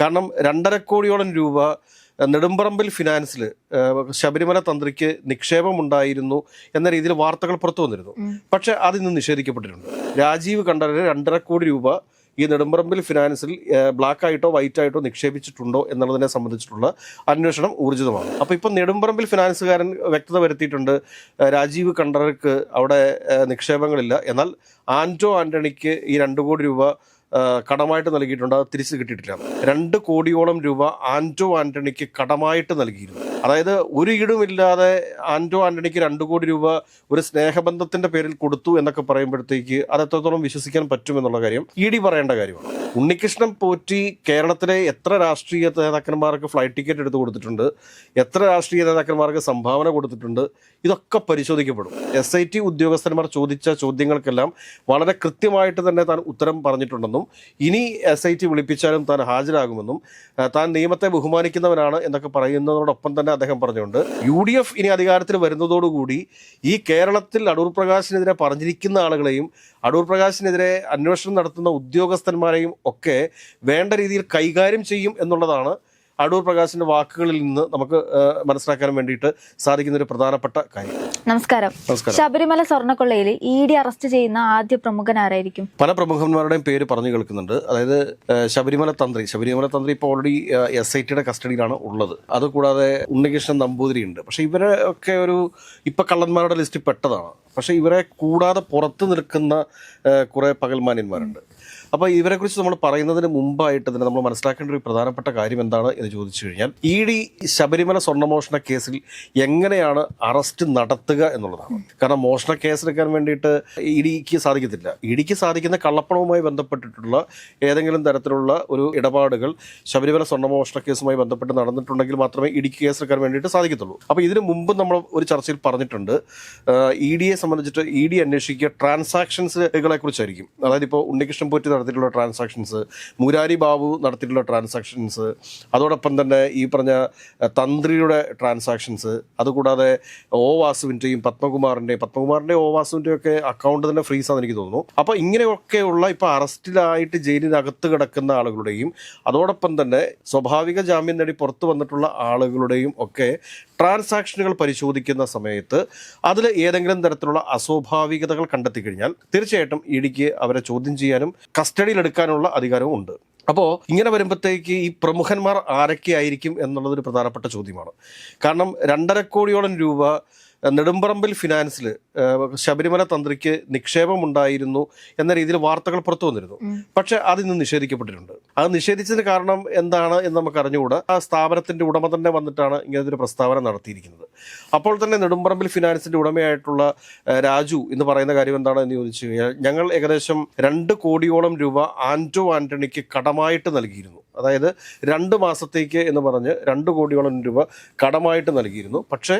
കാരണം രണ്ടര കോടിയോളം രൂപ നെടുമ്പറമ്പിൽ ഫിനാൻസിൽ ശബരിമല തന്ത്രിക്ക് നിക്ഷേപം ഉണ്ടായിരുന്നു എന്ന രീതിയിൽ വാർത്തകൾ പുറത്തു വന്നിരുന്നു. പക്ഷെ അതിന്ന് നിഷേധിക്കപ്പെട്ടിട്ടുണ്ട്. രാജീവ് കണ്ടറിന് രണ്ടര കോടി രൂപ ഈ നെടുമ്പറമ്പിൽ ഫിനാൻസിൽ ബ്ലാക്ക് ആയിട്ടോ വൈറ്റ് ആയിട്ടോ നിക്ഷേപിച്ചിട്ടുണ്ടോ എന്നുള്ളതിനെ സംബന്ധിച്ചിട്ടുള്ള അന്വേഷണം ഊർജിതമാണ്. അപ്പോൾ ഇപ്പം നെടുമ്പറമ്പിൽ ഫിനാൻസുകാരൻ വ്യക്തത വരുത്തിയിട്ടുണ്ട് രാജീവ് കണ്ഠരർക്ക് അവിടെ നിക്ഷേപങ്ങളില്ല. എന്നാൽ ആന്റോ ആന്റണിക്ക് ഈ രണ്ട് കോടി രൂപ കടമായിട്ട് നൽകിയിട്ടുണ്ട്. അത് തിരിച്ചു കിട്ടിയിട്ടില്ല. രണ്ട് കോടിയോളം രൂപ ആന്റോ ആന്റണിക്ക് കടമായിട്ട് നൽകിയിരുന്നു. അതായത് ഒരു ഇടുമില്ലാതെ ആന്റോ ആന്റണിക്ക് രണ്ടു കോടി രൂപ ഒരു സ്നേഹബന്ധത്തിന്റെ പേരിൽ കൊടുത്തു എന്നൊക്കെ പറയുമ്പോഴത്തേക്ക് അത് എത്രത്തോളം വിശ്വസിക്കാൻ പറ്റുമെന്നുള്ള കാര്യം ഇ ഡി പറയേണ്ട കാര്യമാണ്. ഉണ്ണികൃഷ്ണൻ പോറ്റി കേരളത്തിലെ എത്ര രാഷ്ട്രീയ നേതാക്കന്മാർക്ക് ഫ്ലൈറ്റ് ടിക്കറ്റ് എടുത്തു കൊടുത്തിട്ടുണ്ട് എത്ര രാഷ്ട്രീയ നേതാക്കന്മാർക്ക് സംഭാവന കൊടുത്തിട്ടുണ്ട് ഇതൊക്കെ പരിശോധിക്കപ്പെടും. എസ് ഐ ടി ഉദ്യോഗസ്ഥന്മാർ ചോദിച്ച ചോദ്യങ്ങൾക്കെല്ലാം വളരെ കൃത്യമായിട്ട് തന്നെ താൻ ഉത്തരം പറഞ്ഞിട്ടുണ്ടെന്നും ഇനി എസ് ഐ ടി വിളിപ്പിച്ചാലും താൻ ഹാജരാകുമെന്നും താൻ നിയമത്തെ ബഹുമാനിക്കുന്നവനാണ് എന്നൊക്കെ പറയുന്നതിനോടൊപ്പം തന്നെ അദ്ദേഹം പറഞ്ഞുകൊണ്ട് യു ഡി എഫ് ഇനി അധികാരത്തിൽ വരുന്നതോടുകൂടി ഈ കേരളത്തിൽ അടൂർ പ്രകാശിനെതിരെ പറഞ്ഞിരിക്കുന്ന ആളുകളെയും അടൂർ പ്രകാശിനെതിരെ അന്വേഷണം നടത്തുന്ന ഉദ്യോഗസ്ഥന്മാരെയും ഒക്കെ വേണ്ട രീതിയിൽ കൈകാര്യം ചെയ്യും എന്നുള്ളതാണ് അടൂർ പ്രകാശിന്റെ വാക്കുകളിൽ നിന്ന് നമുക്ക് മനസ്സിലാക്കാൻ വേണ്ടിയിട്ട് സാധിക്കുന്ന ഒരു പ്രധാനപ്പെട്ട കാര്യം. നമസ്കാരം. ശബരിമല സ്വർണക്കൊള്ളയിൽ ഇ ഡി അറസ്റ്റ് ചെയ്യുന്ന ആദ്യ പ്രമുഖൻ ആരായിരിക്കും? പല പ്രമുഖന്മാരുടെയും പേര് പറഞ്ഞു കേൾക്കുന്നുണ്ട്. അതായത് ശബരിമല തന്ത്രി. ശബരിമല തന്ത്രി ഇപ്പോൾ ഓൾറെഡി എസ് ഐ ടിയുടെ കസ്റ്റഡിയിലാണ് ഉള്ളത്. അതുകൂടാതെ ഉണ്ണികൃഷ്ണൻ നമ്പൂതിരി ഉണ്ട്. പക്ഷെ ഇവരെ ഒക്കെ ഒരു ഇപ്പൊ കള്ളന്മാരുടെ ലിസ്റ്റിൽ പെട്ടതാണ്. പക്ഷെ ഇവരെ കൂടാതെ പുറത്ത് നിൽക്കുന്ന കുറേ കുറെ പകൽമാന്യന്മാരുണ്ട്. അപ്പോൾ ഇവരെക്കുറിച്ച് നമ്മൾ പറയുന്നതിന് മുമ്പായിട്ട് തന്നെ നമ്മൾ മനസ്സിലാക്കേണ്ട ഒരു പ്രധാനപ്പെട്ട കാര്യം എന്താണ് എന്ന് ചോദിച്ചു കഴിഞ്ഞാൽ ഇ ഡി ശബരിമല സ്വർണമോഷണ കേസിൽ എങ്ങനെയാണ് അറസ്റ്റ് നടത്തുക എന്നുള്ളതാണ്. കാരണം മോഷണ കേസെടുക്കാൻ വേണ്ടിയിട്ട് ഇ ഡിക്ക് സാധിക്കത്തില്ല. ഇ ഡിക്ക് സാധിക്കുന്ന കള്ളപ്പണവുമായി ബന്ധപ്പെട്ടിട്ടുള്ള ഏതെങ്കിലും തരത്തിലുള്ള ഒരു ഇടപാടുകൾ ശബരിമല സ്വർണമോഷണ കേസുമായി ബന്ധപ്പെട്ട് നടന്നിട്ടുണ്ടെങ്കിൽ മാത്രമേ ഇ ഡിക്ക് കേസെടുക്കാൻ വേണ്ടിയിട്ട് സാധിക്കത്തുള്ളൂ. അപ്പോൾ ഇതിനു മുമ്പ് നമ്മൾ ഒരു ചർച്ചയിൽ പറഞ്ഞിട്ടുണ്ട് ഇ ഡിയെ സംബന്ധിച്ചിട്ട് ഇ ഡി അന്വേഷിക്കുക ട്രാൻസാക്ഷൻസുകളെ കുറിച്ചായിരിക്കും അതായത് ഇപ്പോൾ ഉണ്ണികൃഷ്ണൻ പോറ്റി നടത്തിയിട്ടുള്ള ട്രാൻസാക്ഷൻസ് മുരാരി ബാബു നടത്തിയിട്ടുള്ള ട്രാൻസാക്ഷൻസ് അതോടൊപ്പം തന്നെ ഈ പറഞ്ഞ തന്ത്രിയുടെ ട്രാൻസാക്ഷൻസ് അതുകൂടാതെ ഓ വാസുവിന്റെയും പത്മകുമാറിന്റെയും പത്മകുമാറിന്റെയും ഓ വാസുവിന്റെയും ഒക്കെ അക്കൗണ്ട് തന്നെ ഫ്രീസ് ആണെന്ന് എനിക്ക് തോന്നുന്നു. അപ്പോൾ ഇങ്ങനെയൊക്കെയുള്ള ഇപ്പോൾ അറസ്റ്റിലായിട്ട് ജയിലിനകത്ത് കിടക്കുന്ന ആളുകളുടെയും അതോടൊപ്പം തന്നെ സ്വാഭാവിക ജാമ്യം നേടി പുറത്തു വന്നിട്ടുള്ള ആളുകളുടെയും ഒക്കെ ട്രാൻസാക്ഷനുകൾ പരിശോധിക്കുന്ന സമയത്ത് അതിൽ ഏതെങ്കിലും തരത്തിലുള്ള അസ്വാഭാവികതകൾ കണ്ടെത്തി കഴിഞ്ഞാൽ തീർച്ചയായിട്ടും ഇ ഡിക്ക് അവരെ ചോദ്യം ചെയ്യാനും കസ്റ്റഡിയിലെടുക്കാനുള്ള അധികാരവും ഉണ്ട്. അപ്പോൾ ഇങ്ങനെ വരുമ്പോഴത്തേക്ക് ഈ പ്രമുഖന്മാർ ആരൊക്കെ ആയിരിക്കും എന്നുള്ളതൊരു പ്രധാനപ്പെട്ട ചോദ്യമാണ്. കാരണം രണ്ടര കോടിയോളം രൂപ നെടുമ്പറമ്പിൽ ഫിനാൻസിൽ ശബരിമല തന്ത്രിക്ക് നിക്ഷേപം ഉണ്ടായിരുന്നു എന്ന രീതിയിൽ വാർത്തകൾ പുറത്തു വന്നിരുന്നു. പക്ഷെ അതിന്ന് നിഷേധിക്കപ്പെട്ടിട്ടുണ്ട്. അത് നിഷേധിച്ചതിന് കാരണം എന്താണ് എന്ന് നമുക്ക് അറിഞ്ഞുകൂടാ. ആ സ്ഥാപനത്തിന്റെ ഉടമ തന്നെ വന്നിട്ടാണ് ഇങ്ങനത്തെ ഒരു പ്രസ്താവന നടത്തിയിരിക്കുന്നത്. അപ്പോൾ തന്നെ നെടുമ്പറമ്പിൽ ഫിനാൻസിന്റെ ഉടമയായിട്ടുള്ള രാജു എന്ന് പറയുന്ന കാര്യം എന്താണ് എന്ന് ചോദിച്ചു കഴിഞ്ഞാൽ ഞങ്ങൾ ഏകദേശം രണ്ട് കോടിയോളം രൂപ ആന്റോ ആന്റണിക്ക് കടമായിട്ട് നൽകിയിരുന്നു. അതായത് രണ്ട് മാസത്തേക്ക് എന്ന് പറഞ്ഞ് രണ്ട് കോടിയോളം രൂപ കടമായിട്ട് നൽകിയിരുന്നു. പക്ഷേ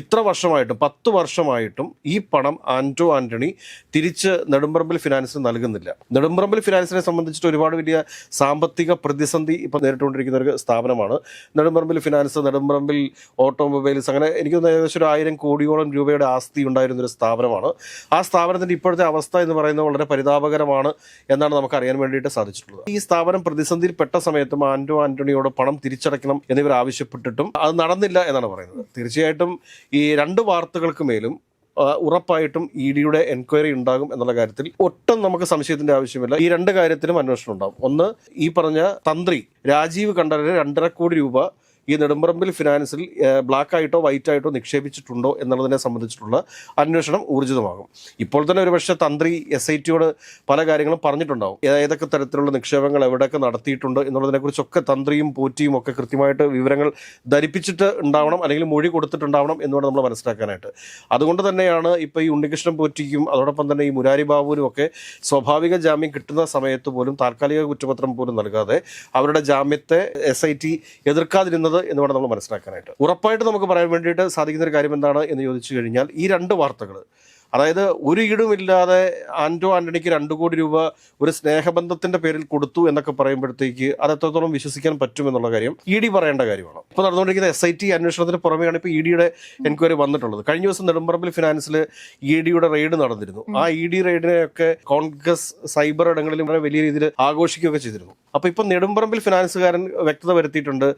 ഇത്ര വർഷമായിട്ടും പത്ത് വർഷമായിട്ടും ഈ പണം ആന്റോ ആന്റണി തിരിച്ച് നെടുമ്പറമ്പിൽ ഫിനാൻസിന് നൽകുന്നില്ല. നെടുമ്പറമ്പിൽ ഫിനാൻസിനെ സംബന്ധിച്ചിട്ട് ഒരുപാട് വലിയ സാമ്പത്തിക പ്രതിസന്ധി ഇപ്പോൾ നേരിട്ടുകൊണ്ടിരിക്കുന്ന ഒരു സ്ഥാപനമാണ്. നെടുമ്പറമ്പിൽ ഫിനാൻസ് നെടുമ്പറമ്പിൽ ഓട്ടോമൊബൈൽസ് അങ്ങനെ എനിക്ക് ഏകദേശം ഒരു ആയിരം കോടിയോളം രൂപയുടെ ആസ്തി ഉണ്ടായിരുന്ന ഒരു സ്ഥാപനമാണ്. ആ സ്ഥാപനത്തിന്റെ ഇപ്പോഴത്തെ അവസ്ഥ എന്ന് പറയുന്നത് വളരെ പരിതാപകരമാണ് എന്നാണ് നമുക്ക് അറിയാൻ വേണ്ടിയിട്ട് സാധിച്ചിട്ടുള്ളത്. ഈ സ്ഥാപനം പ്രതിസന്ധിയിൽ പെട്ട സമയത്തും ആന്റോ ആന്റണിയോട് പണം തിരിച്ചടയ്ക്കണം എന്നിവർ ആവശ്യപ്പെട്ടിട്ടും അത് നടന്നില്ല എന്നാണ് പറയുന്നത്. തീർച്ചയായിട്ടും ഈ രണ്ട് വാർത്തകൾക്ക് മേലും ഉറപ്പായിട്ടും ഇ ഡിയുടെ എൻക്വയറി ഉണ്ടാകും എന്നുള്ള കാര്യത്തിൽ ഒട്ടും നമുക്ക് സംശയത്തിന്റെ ആവശ്യമില്ല. ഈ രണ്ട് കാര്യത്തിലും അന്വേഷണം ഉണ്ടാകും. ഒന്ന് ഈ പറഞ്ഞ തന്ത്രി രാജീവ് കണ്ടറിന് രണ്ടര കോടി രൂപ ഈ നെടുമ്പറമ്പിൽ ഫിനാൻസിൽ ബ്ലാക്ക് ആയിട്ടോ വൈറ്റ് ആയിട്ടോ നിക്ഷേപിച്ചിട്ടുണ്ടോ എന്നുള്ളതിനെ സംബന്ധിച്ചിട്ടുള്ള അന്വേഷണം ഊർജിതമാകും. ഇപ്പോൾ തന്നെ ഒരുപക്ഷെ തന്ത്രി എസ് ഐ ടിയോട് പല കാര്യങ്ങളും പറഞ്ഞിട്ടുണ്ടാവും. ഏതൊക്കെ തരത്തിലുള്ള നിക്ഷേപങ്ങൾ എവിടെയൊക്കെ നടത്തിയിട്ടുണ്ട് എന്നുള്ളതിനെക്കുറിച്ചൊക്കെ തന്ത്രിയും പോറ്റിയും ഒക്കെ കൃത്യമായിട്ട് വിവരങ്ങൾ ധരിപ്പിച്ചിട്ട് ഉണ്ടാവണം അല്ലെങ്കിൽ മൊഴി കൊടുത്തിട്ടുണ്ടാവണം എന്ന് വേണം നമ്മൾ മനസ്സിലാക്കാനായിട്ട്. അതുകൊണ്ട് തന്നെയാണ് ഇപ്പോൾ ഈ ഉണ്ണികൃഷ്ണൻ പോറ്റിക്കും അതോടൊപ്പം തന്നെ ഈ മുരാരി ബാബുവിനും ഒക്കെ സ്വാഭാവിക ജാമ്യം കിട്ടുന്ന സമയത്ത് പോലും താൽക്കാലിക കുറ്റപത്രം പോലും നൽകാതെ അവരുടെ ജാമ്യത്തെ എസ് ഐ ടി എതിർക്കാതിരുന്നത് എന്ന് വേണം നമ്മൾ മനസ്സിലാക്കാനായിട്ട്. ഉറപ്പായിട്ട് നമുക്ക് പറയാൻ വേണ്ടിയിട്ട് സാധിക്കുന്ന ഒരു കാര്യം എന്താണ് എന്ന് ചോദിച്ചു കഴിഞ്ഞാൽ ഈ രണ്ട് വാർത്തകൾ അതായത് ഒരു ഈടുമില്ലാതെ ആന്റോ ആന്റണിക്ക് രണ്ടു കോടി രൂപ ഒരു സ്നേഹബന്ധത്തിന്റെ പേരിൽ കൊടുത്തു എന്നൊക്കെ പറയുമ്പോഴത്തേക്ക് അത് എത്രത്തോളം വിശ്വസിക്കാൻ പറ്റുമെന്നുള്ള കാര്യം ഇ ഡി പറയേണ്ട കാര്യമാണ്. ഇപ്പോൾ നടന്നുകൊണ്ടിരിക്കുന്ന എസ് ഐ ടി അന്വേഷണത്തിന് പുറമെയാണ് ഇപ്പോൾ ഇ ഡിയുടെ എൻക്വയറി വന്നിട്ടുള്ളത്. കഴിഞ്ഞ ദിവസം നെടുമ്പറമ്പിൽ ഫിനാൻസിൽ ഇ ഡിയുടെ റെയ്ഡ് നടന്നിരുന്നു. ആ ഇ ഡി റെയ്ഡിനെയൊക്കെ കോൺഗ്രസ് സൈബർ ഇടങ്ങളിലും വളരെ വലിയ രീതിയിൽ ആഘോഷിക്കുകയൊക്കെ ചെയ്തിരുന്നു. അപ്പോൾ ഇപ്പോൾ നെടുമ്പറമ്പിൽ ഫിനാൻസുകാരൻ വ്യക്തത വരുത്തിയിട്ടുണ്ട്.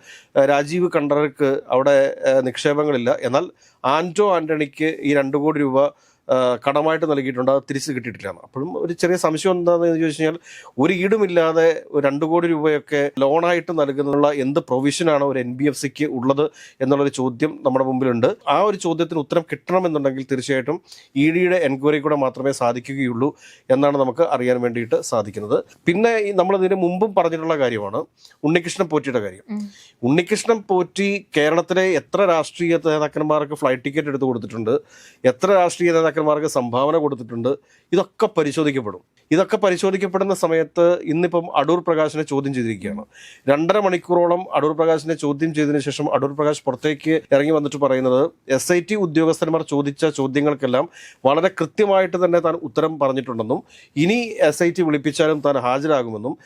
രാജീവ് കണ്ടർക്ക് അവിടെ നിക്ഷേപങ്ങളില്ല. എന്നാൽ ആന്റോ ആന്റണിക്ക് ഈ രണ്ട് കോടി രൂപ കടമായിട്ട് നൽകിയിട്ടുണ്ട്. അത് തിരിച്ച് കിട്ടിയിട്ടില്ല അപ്പോഴും ഒരു ചെറിയ സംശയം എന്താണെന്ന് ചോദിച്ചു കഴിഞ്ഞാൽ ഒരു ഈടുമില്ലാതെ ഒരു രണ്ട് കോടി രൂപയൊക്കെ ലോണായിട്ട് നൽകുന്നുള്ള എന്ത് പ്രൊവിഷനാണ് ഒരു എൻ ബി എഫ് സിക്ക് ഉള്ളത് എന്നുള്ളൊരു ചോദ്യം നമ്മുടെ മുമ്പിലുണ്ട്. ആ ഒരു ചോദ്യത്തിന് ഉത്തരം കിട്ടണമെന്നുണ്ടെങ്കിൽ തീർച്ചയായിട്ടും ഇ ഡിയുടെ എൻക്വയറി കൂടെ മാത്രമേ സാധിക്കുകയുള്ളൂ എന്നാണ് നമുക്ക് അറിയാൻ വേണ്ടിയിട്ട് സാധിക്കുന്നത്. പിന്നെ ഈ നമ്മൾ ഇതിന് മുമ്പും പറഞ്ഞിട്ടുള്ള കാര്യമാണ് ഉണ്ണികൃഷ്ണൻ പോറ്റിയുടെ കാര്യം. ഉണ്ണികൃഷ്ണൻ പോറ്റി കേരളത്തിലെ എത്ര രാഷ്ട്രീയ നേതാക്കന്മാർക്ക് ഫ്ലൈറ്റ് ടിക്കറ്റ് എടുത്തു കൊടുത്തിട്ടുണ്ട്? എത്ര രാഷ്ട്രീയ നേതാക്കന്മാർക്ക് സംഭാവന കൊടുത്തിട്ടുണ്ട്. ഇതൊക്കെ പരിശോധിക്കപ്പെടും. ഇതൊക്കെ പരിശോധിക്കപ്പെടുന്ന സമയത്ത് ഇന്നിപ്പം അടൂർ പ്രകാശിനെ ചോദ്യം ചെയ്തിരിക്കുകയാണ്. രണ്ടര മണിക്കൂറോളം അടൂർ പ്രകാശിനെ ചോദ്യം ചെയ്തതിനു ശേഷം അടൂർ പ്രകാശ് പുറത്തേക്ക് ഇറങ്ങി വന്നിട്ട് പറയുന്നത് എസ് ഐ ടി ഉദ്യോഗസ്ഥന്മാർ ചോദിച്ച ചോദ്യങ്ങൾക്കെല്ലാം വളരെ കൃത്യമായിട്ട് തന്നെ താൻ ഉത്തരം പറഞ്ഞിട്ടുണ്ടെന്നും ഇനി എസ് ഐ ടി വിളിപ്പിച്ചാലും താൻ ഹാജരാകുമെന്നും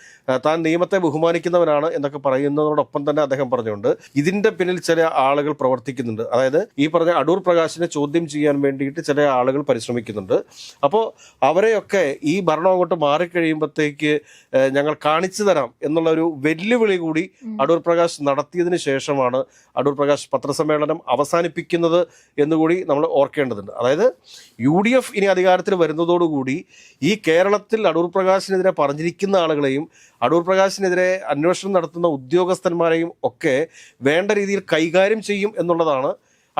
താൻ നിയമത്തെ ബഹുമാനിക്കുന്നവനാണ് എന്നൊക്കെ പറയുന്നതോടൊപ്പം തന്നെ അദ്ദേഹം പറഞ്ഞുകൊണ്ട് ഇതിന്റെ പിന്നിൽ ചില ആളുകൾ പ്രവർത്തിക്കുന്നുണ്ട്. അതായത് ഈ പറഞ്ഞ അടൂർ പ്രകാശിനെ ചോദ്യം ചെയ്യാൻ വേണ്ടിയിട്ട് ചില ആളുകൾ പരിശ്രമിക്കുന്നുണ്ട്. അപ്പോൾ അവരെയൊക്കെ ഈ ഭരണം അങ്ങോട്ട് മാറിക്കഴിയുമ്പോഴത്തേക്ക് ഞങ്ങൾ കാണിച്ചു തരാം എന്നുള്ള ഒരു വെല്ലുവിളി കൂടി അടൂർ പ്രകാശ് നടത്തിയതിന് ശേഷമാണ് അടൂർ പ്രകാശ് പത്രസമ്മേളനം അവസാനിപ്പിക്കുന്നത് എന്നുകൂടി നമ്മൾ ഓർക്കേണ്ടതുണ്ട്. അതായത് യു ഡി എഫ് ഇനി അധികാരത്തിൽ വരുന്നതോടുകൂടി ഈ കേരളത്തിൽ അടൂർ പ്രകാശിനെതിരെ പറഞ്ഞിരിക്കുന്ന ആളുകളെയും അടൂർ പ്രകാശിനെതിരെ അന്വേഷണം നടത്തുന്ന ഉദ്യോഗസ്ഥന്മാരെയും ഒക്കെ വേണ്ട രീതിയിൽ കൈകാര്യം ചെയ്യും എന്നുള്ളതാണ്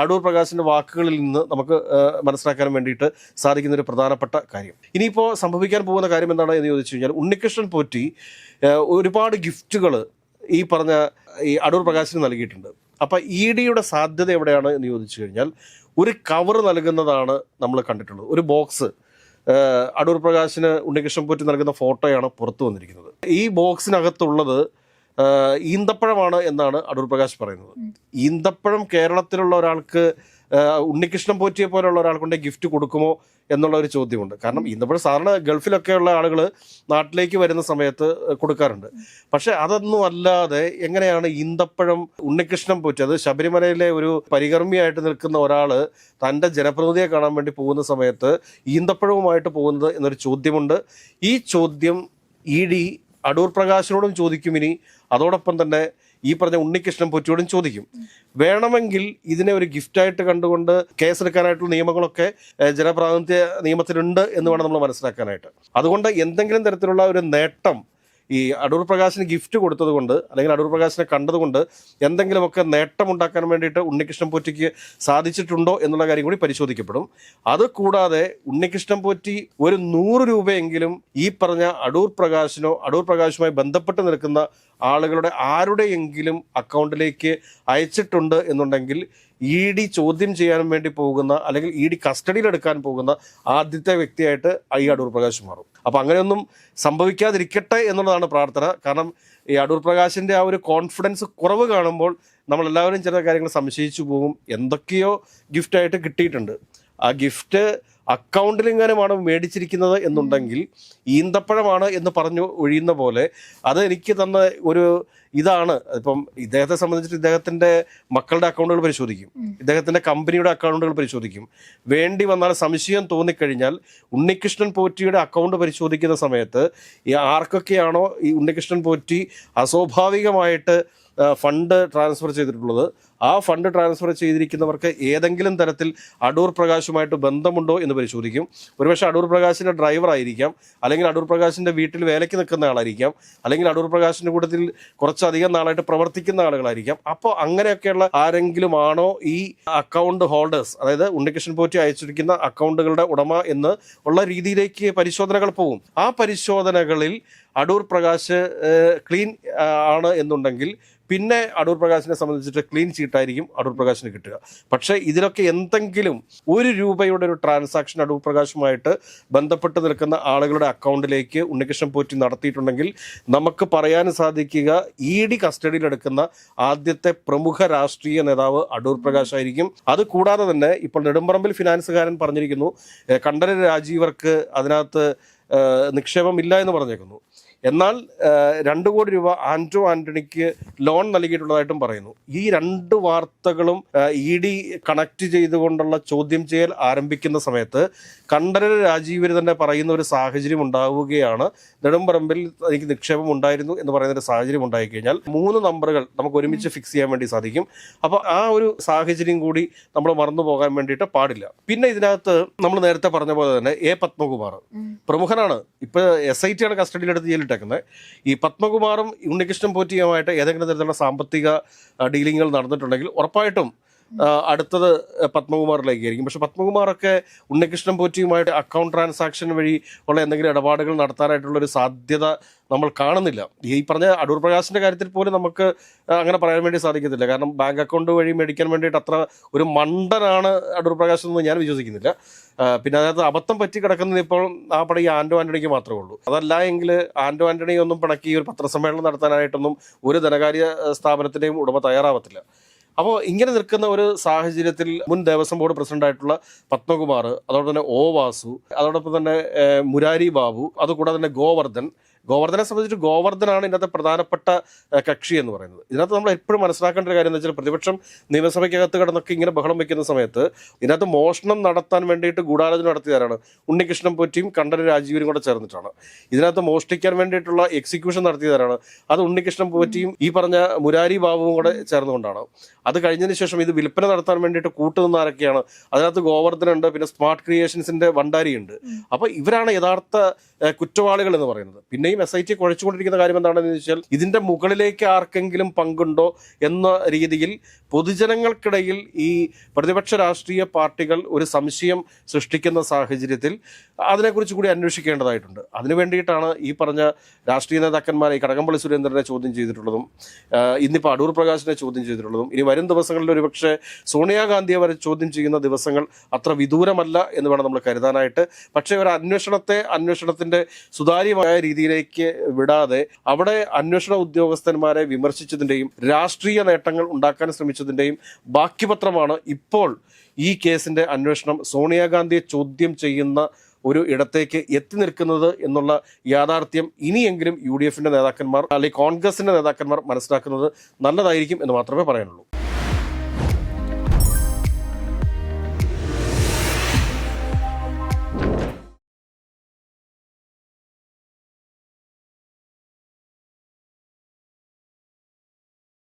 അടൂർ പ്രകാശിന്റെ വാക്കുകളിൽ നിന്ന് നമുക്ക് മനസ്സിലാക്കാൻ വേണ്ടിയിട്ട് സാധിക്കുന്ന ഒരു പ്രധാനപ്പെട്ട കാര്യം. ഇനിയിപ്പോൾ സംഭവിക്കാൻ പോകുന്ന കാര്യം എന്താണ് എന്ന് ചോദിച്ചു കഴിഞ്ഞാൽ ഉണ്ണികൃഷ്ണൻ പോറ്റി ഒരുപാട് ഗിഫ്റ്റുകൾ ഈ പറഞ്ഞ ഈ അടൂർ പ്രകാശിന് നൽകിയിട്ടുണ്ട്. അപ്പൊ ഇ ഡിയുടെ സാധ്യത എവിടെയാണ് എന്ന് ചോദിച്ചു കഴിഞ്ഞാൽ ഒരു കവർ നൽകുന്നതാണ് നമ്മൾ കണ്ടിട്ടുള്ളത്. ഒരു ബോക്സ് അടൂർ പ്രകാശിന് ഉണ്ണികൃഷ്ണൻ പോറ്റി നൽകുന്ന ഫോട്ടോയാണ് പുറത്തു വന്നിരിക്കുന്നത്. ഈ ബോക്സിനകത്തുള്ളത് ഈന്തപ്പഴമാണ് എന്നാണ് അടൂർ പ്രകാശ് പറയുന്നത്. ഈന്തപ്പഴം കേരളത്തിലുള്ള ഒരാൾക്ക് ഉണ്ണികൃഷ്ണൻ പോറ്റിയെ പോലെയുള്ള ഒരാൾക്കുണ്ടെ ഗിഫ്റ്റ് കൊടുക്കുമോ എന്നുള്ള ഒരു ചോദ്യമുണ്ട്. കാരണം ഈന്തപ്പഴം സാധാരണ ഗൾഫിലൊക്കെയുള്ള ആളുകൾ നാട്ടിലേക്ക് വരുന്ന സമയത്ത് കൊടുക്കാറുണ്ട്. പക്ഷെ അതൊന്നും അല്ലാതെ എങ്ങനെയാണ് ഈന്തപ്പഴം ഉണ്ണികൃഷ്ണൻ പോറ്റി അത് ശബരിമലയിലെ ഒരു പരികർമ്മിയായിട്ട് നിൽക്കുന്ന ഒരാൾ തന്റെ ജനപ്രതിനിധിയെ കാണാൻ വേണ്ടി പോകുന്ന സമയത്ത് ഈന്തപ്പഴവുമായിട്ട് പോകുന്നത് എന്നൊരു ചോദ്യമുണ്ട്. ഈ ചോദ്യം ഇ ഡി അടൂർ പ്രകാശിനോടും ചോദിക്കും ഇനി. അതോടൊപ്പം തന്നെ ഈ പറഞ്ഞ ഉണ്ണികൃഷ്ണൻ പൊറ്റിയോടും ചോദിക്കും വേണമെങ്കിൽ ഇതിനെ ഒരു ഗിഫ്റ്റായിട്ട് കണ്ടുകൊണ്ട് കേസെടുക്കാനായിട്ടുള്ള നിയമങ്ങളൊക്കെ ജനപ്രാതിനിധ്യ നിയമത്തിലുണ്ട് എന്ന് വേണം നമ്മൾ മനസ്സിലാക്കാനായിട്ട്. അതുകൊണ്ട് എന്തെങ്കിലും തരത്തിലുള്ള ഒരു നേട്ടം ഈ അടൂർ പ്രകാശിന് ഗിഫ്റ്റ് കൊടുത്തതുകൊണ്ട് അല്ലെങ്കിൽ അടൂർ പ്രകാശിനെ കണ്ടതുകൊണ്ട് എന്തെങ്കിലുമൊക്കെ നേട്ടമുണ്ടാക്കാൻ വേണ്ടിയിട്ട് ഉണ്ണികൃഷ്ണൻ പോറ്റിക്ക് സാധിച്ചിട്ടുണ്ടോ എന്നുള്ള കാര്യം കൂടി പരിശോധിക്കപ്പെടും. അത് കൂടാതെ ഉണ്ണികൃഷ്ണൻ പോറ്റി ഒരു നൂറ് രൂപയെങ്കിലും ഈ പറഞ്ഞ അടൂർ പ്രകാശിനോ അടൂർ പ്രകാശുമായി ബന്ധപ്പെട്ട് നിൽക്കുന്ന ആളുകളുടെ ആരുടെയെങ്കിലും അക്കൗണ്ടിലേക്ക് അയച്ചിട്ടുണ്ട് എന്നുണ്ടെങ്കിൽ ഇ ഡി ചോദ്യം ചെയ്യാൻ വേണ്ടി പോകുന്ന അല്ലെങ്കിൽ ഇ ഡി കസ്റ്റഡിയിലെടുക്കാൻ പോകുന്ന ആദ്യത്തെ വ്യക്തിയായിട്ട് ഐ അടൂർ പ്രകാശ് മാറും. അപ്പം അങ്ങനെയൊന്നും സംഭവിക്കാതിരിക്കട്ടെ എന്നുള്ളതാണ് പ്രാർത്ഥന. കാരണം ഈ അടൂർ പ്രകാശിന്റെ ആ ഒരു കോൺഫിഡൻസ് കുറവ് കാണുമ്പോൾ നമ്മളെല്ലാവരും ചില കാര്യങ്ങൾ സംശയിച്ചു പോകും. എന്തൊക്കെയോ ഗിഫ്റ്റായിട്ട് കിട്ടിയിട്ടുണ്ട്. ആ ഗിഫ്റ്റ് അക്കൗണ്ടിലെങ്ങാനുമാണ് മേടിച്ചിരിക്കുന്നത് എന്നുണ്ടെങ്കിൽ ഈന്തപ്പഴമാണ് എന്ന് പറഞ്ഞു ഒഴിയുന്ന പോലെ അത് എനിക്ക് തന്ന ഒരു ഇതാണ്. ഇപ്പം ഇദ്ദേഹത്തെ സംബന്ധിച്ചിട്ട് ഇദ്ദേഹത്തിന്റെ മക്കളുടെ അക്കൗണ്ടുകൾ പരിശോധിക്കും. ഇദ്ദേഹത്തിന്റെ കമ്പനിയുടെ അക്കൗണ്ടുകൾ പരിശോധിക്കും. വേണ്ടി വന്നാൽ സംശയം തോന്നിക്കഴിഞ്ഞാൽ ഉണ്ണികൃഷ്ണൻ പോറ്റിയുടെ അക്കൗണ്ട് പരിശോധിക്കുന്ന സമയത്ത് ഈ ആർക്കൊക്കെയാണോ ഈ ഉണ്ണികൃഷ്ണൻ പോറ്റി അസ്വാഭാവികമായിട്ട് ഫണ്ട് ട്രാൻസ്ഫർ ചെയ്തിട്ടുള്ളത്? ആ ഫണ്ട് ട്രാൻസ്ഫർ ചെയ്തിരിക്കുന്നവർക്ക് ഏതെങ്കിലും തരത്തിൽ അടൂർ പ്രകാശുമായിട്ട് ബന്ധമുണ്ടോ എന്ന് പരിശോധിക്കും. ഒരുപക്ഷെ അടൂർ പ്രകാശിന്റെ ഡ്രൈവർ ആയിരിക്കാം അല്ലെങ്കിൽ അടൂർ പ്രകാശിന്റെ വീട്ടിൽ വേലയ്ക്ക് നിൽക്കുന്ന ആളായിരിക്കാം. അല്ലെങ്കിൽ അടൂർ പ്രകാശിന്റെ കൂട്ടത്തിൽ കുറച്ചധികം നാളായിട്ട് പ്രവർത്തിക്കുന്ന ആളുകളായിരിക്കാം. അപ്പോൾ അങ്ങനെയൊക്കെയുള്ള ആരെങ്കിലും ആണോ ഈ അക്കൗണ്ട് ഹോൾഡേഴ്സ് അതായത് ഉണ്ണികൃഷ്ണൻ പോറ്റി അയച്ചിരിക്കുന്ന അക്കൗണ്ടുകളുടെ ഉടമ എന്ന് ഉള്ള രീതിയിലേക്ക് പരിശോധനകൾ പോകും ആ പരിശോധനകളിൽ അടൂർ പ്രകാശ് ക്ലീൻ ആണ് എന്നുണ്ടെങ്കിൽ പിന്നെ അടൂർ പ്രകാശിനെ സംബന്ധിച്ചിട്ട് ക്ലീൻ ചീട്ടായിരിക്കും അടൂർ പ്രകാശിന് കിട്ടുക. പക്ഷേ ഇതിലൊക്കെ എന്തെങ്കിലും ഒരു രൂപയുടെ ഒരു ട്രാൻസാക്ഷൻ അടൂർ പ്രകാശുമായിട്ട് ബന്ധപ്പെട്ട് നിൽക്കുന്ന ആളുകളുടെ അക്കൗണ്ടിലേക്ക് ഉണ്ണികൃഷ്ണൻ പോറ്റി നടത്തിയിട്ടുണ്ടെങ്കിൽ നമുക്ക് പറയാൻ സാധിക്കുക ഇ ഡി കസ്റ്റഡിയിലെടുക്കുന്ന ആദ്യത്തെ പ്രമുഖ രാഷ്ട്രീയ നേതാവ് അടൂർ പ്രകാശ് ആയിരിക്കും. അത് കൂടാതെ തന്നെ ഇപ്പോൾ നെടുമ്പറമ്പിൽ ഫിനാൻസുകാരൻ പറഞ്ഞിരിക്കുന്നു കണ്ടര രാജീവർക്ക് അതിനകത്ത് നിക്ഷേപം ഇല്ല എന്ന് പറഞ്ഞേക്കുന്നു. എന്നാൽ രണ്ടു കോടി രൂപ ആന്റോ ആന്റണിക്ക് ലോൺ നൽകിയിട്ടുള്ളതായിട്ടും പറയുന്നു. ഈ രണ്ട് വാർത്തകളും ഇ ഡി കണക്ട് ചെയ്തുകൊണ്ടുള്ള ചോദ്യം ചെയ്യൽ ആരംഭിക്കുന്ന സമയത്ത് കണ്ഠരര് രാജീവര് തന്നെ പറയുന്ന ഒരു സാഹചര്യം ഉണ്ടാവുകയാണ്. നെടുമ്പറമ്പിൽ എനിക്ക് നിക്ഷേപം ഉണ്ടായിരുന്നു എന്ന് പറയുന്ന ഒരു സാഹചര്യം ഉണ്ടായി കഴിഞ്ഞാൽ മൂന്ന് നമ്പറുകൾ നമുക്ക് ഒരുമിച്ച് ഫിക്സ് ചെയ്യാൻ വേണ്ടി സാധിക്കും. അപ്പോൾ ആ ഒരു സാഹചര്യം കൂടി നമ്മൾ മറന്നു പോകാൻ വേണ്ടിയിട്ട് പാടില്ല. പിന്നെ ഇതിനകത്ത് നമ്മൾ നേരത്തെ പറഞ്ഞ പോലെ തന്നെ എ പത്മകുമാർ പ്രമുഖനാണ്. ഇപ്പൊ എസ് ഐ ടിയാണ് കസ്റ്റഡിയിലെടുത്ത് ജയിലിട്ടേക്കുന്നത് ഈ പത്മകുമാറും ഉണ്ണികൃഷ്ണൻ പോറ്റിയുമായിട്ട് ഏതെങ്കിലും തരത്തിലുള്ള സാമ്പത്തിക ഡീലിങ്ങുകൾ നടന്നിട്ടുണ്ടെങ്കിൽ ഉറപ്പായിട്ടും അടുത്തത് പത്മകുമാറിലേക്ക് ആയിരിക്കും പക്ഷെ പത്മകുമാറൊക്കെ ഉണ്ണികൃഷ്ണൻ പോറ്റിയുമായിട്ട് അക്കൗണ്ട് ട്രാൻസാക്ഷൻ വഴി ഉള്ള എന്തെങ്കിലും ഇടപാടുകൾ നടത്താനായിട്ടുള്ള ഒരു സാധ്യത നമ്മൾ കാണുന്നില്ല. ഈ പറഞ്ഞ അടൂർ പ്രകാശിന്റെ കാര്യത്തിൽ പോലും നമുക്ക് അങ്ങനെ പറയാൻ വേണ്ടി സാധിക്കത്തില്ല. കാരണം ബാങ്ക് അക്കൗണ്ട് വഴി മേടിക്കാൻ വേണ്ടിയിട്ട് അത്ര ഒരു മണ്ടനാണ് അടൂർ പ്രകാശ് എന്ന് ഞാൻ വിശ്വസിക്കുന്നില്ല. പിന്നെ അതിനകത്ത് അബദ്ധം പറ്റി കിടക്കുന്നത് ഇപ്പോൾ ആ പടം ഈ ആൻഡോ ആന്റണിക്ക് മാത്രമേ ഉള്ളൂ. അതല്ല എങ്കിൽ ആൻഡോ ആന്റണിയൊന്നും പിണക്കി ഒരു പത്രസമ്മേളനം നടത്താനായിട്ടൊന്നും ഒരു ധനകാര്യ സ്ഥാപനത്തിന്റെയും ഉടമ തയ്യാറാവത്തില്ല. അപ്പോൾ ഇങ്ങനെ നിൽക്കുന്ന ഒരു സാഹചര്യത്തിൽ മുൻ ദേവസ്വം ബോർഡ് പ്രസിഡന്റായിട്ടുള്ള പത്മകുമാർ അതോടൊപ്പം തന്നെ ഒ വാസു അതോടൊപ്പം തന്നെ മുരാരി ബാബു അതുകൂടാതെ തന്നെ ഗോവർദ്ധൻ ഗോവർദ്ധനെ സംബന്ധിച്ച് ഗോവർദ്ധനാണ് ഇതിനകത്ത് പ്രധാനപ്പെട്ട കക്ഷി എന്ന് പറയുന്നത്. ഇതിനകത്ത് നമ്മൾ എപ്പോഴും മനസ്സിലാക്കേണ്ട ഒരു കാര്യം എന്ന് വെച്ചാൽ പ്രതിപക്ഷം നിയമസഭയ്ക്കകത്ത് കടന്നൊക്കെ ഇങ്ങനെ ബഹളം വെക്കുന്ന സമയത്ത് ഇതിനകത്ത് മോഷണം നടത്താൻ വേണ്ടിയിട്ട് ഗൂഢാലോചന നടത്തിയതാരാണ് ഉണ്ണികൃഷ്ണൻ പൊറ്റിയും കണ്ഠര രാജീവനും കൂടെ ചേർന്നിട്ടാണ്. ഇതിനകത്ത് മോഷ്ടിക്കാൻ വേണ്ടിയിട്ടുള്ള എക്സിക്യൂഷൻ നടത്തിയതാരാണ് അത് ഉണ്ണികൃഷ്ണൻ പോറ്റിയും ഈ പറഞ്ഞ മുരാരി ബാബുവും കൂടെ ചേർന്നുകൊണ്ടാണ്. അത് കഴിഞ്ഞതിന് ശേഷം ഇത് വിൽപ്പന നടത്താൻ വേണ്ടിയിട്ട് കൂട്ടുനിന്ന് ആരൊക്കെയാണ്? അതിനകത്ത് ഗോവർദ്ധനുണ്ട് പിന്നെ സ്മാർട്ട് ക്രിയേഷൻസിന്റെ ഭണ്ഡാരിയുണ്ട് അപ്പൊ ഇവരാണ് യഥാർത്ഥ കുറ്റവാളികൾ എന്ന് പറയുന്നത്. പിന്നെയും എസ് ഐ ടി കുഴച്ചുകൊണ്ടിരിക്കുന്ന കാര്യം എന്താണെന്ന് ചോദിച്ചാൽ ഇതിന്റെ മുകളിലേക്ക് ആർക്കെങ്കിലും പങ്കുണ്ടോ എന്ന രീതിയിൽ പൊതുജനങ്ങൾക്കിടയിൽ ഈ പ്രതിപക്ഷ രാഷ്ട്രീയ പാർട്ടികൾ ഒരു സംശയം സൃഷ്ടിക്കുന്ന സാഹചര്യത്തിൽ അതിനെക്കുറിച്ച് കൂടി അന്വേഷിക്കേണ്ടതായിട്ടുണ്ട്. അതിനു വേണ്ടിയിട്ടാണ് ഈ പറഞ്ഞ രാഷ്ട്രീയ നേതാക്കന്മാരെ ഈ കടകംപള്ളി സുരേന്ദ്രനെ ചോദ്യം ചെയ്തിട്ടുള്ളതും ഇന്നിപ്പോൾ അടൂർ പ്രകാശിനെ ചോദ്യം ചെയ്തിട്ടുള്ളതും ഇനി വരും ദിവസങ്ങളിൽ ഒരുപക്ഷെ സോണിയാഗാന്ധിയെ വരെ ചോദ്യം ചെയ്യുന്ന ദിവസങ്ങൾ അത്ര വിദൂരമല്ല എന്ന് വേണം നമ്മൾ കരുതാനായിട്ട്. പക്ഷേ ഒരു അന്വേഷണത്തെ അന്വേഷണത്തിന്റെ സുതാര്യമായ രീതിയിലേക്ക് വിടാതെ അവിടെ അന്വേഷണ ഉദ്യോഗസ്ഥന്മാരെ വിമർശിച്ചതിന്റെയും രാഷ്ട്രീയ നേട്ടങ്ങൾ ഉണ്ടാക്കാൻ ശ്രമിച്ചതിന്റെയും ബാക്കിപത്രമാണ് ഇപ്പോൾ ഈ കേസിന്റെ അന്വേഷണം സോണിയാഗാന്ധിയെ ചോദ്യം ചെയ്യുന്ന ഒരു ഇടത്തേക്ക് എത്തി നിൽക്കുന്നത് എന്നുള്ള യാഥാർത്ഥ്യം ഇനിയെങ്കിലും യു ഡി എഫിന്റെ നേതാക്കന്മാർ അല്ലെങ്കിൽ കോൺഗ്രസിന്റെ നേതാക്കന്മാർ മനസ്സിലാക്കുന്നത് നല്ലതായിരിക്കും എന്ന് മാത്രമേ പറയാനുള്ളൂ.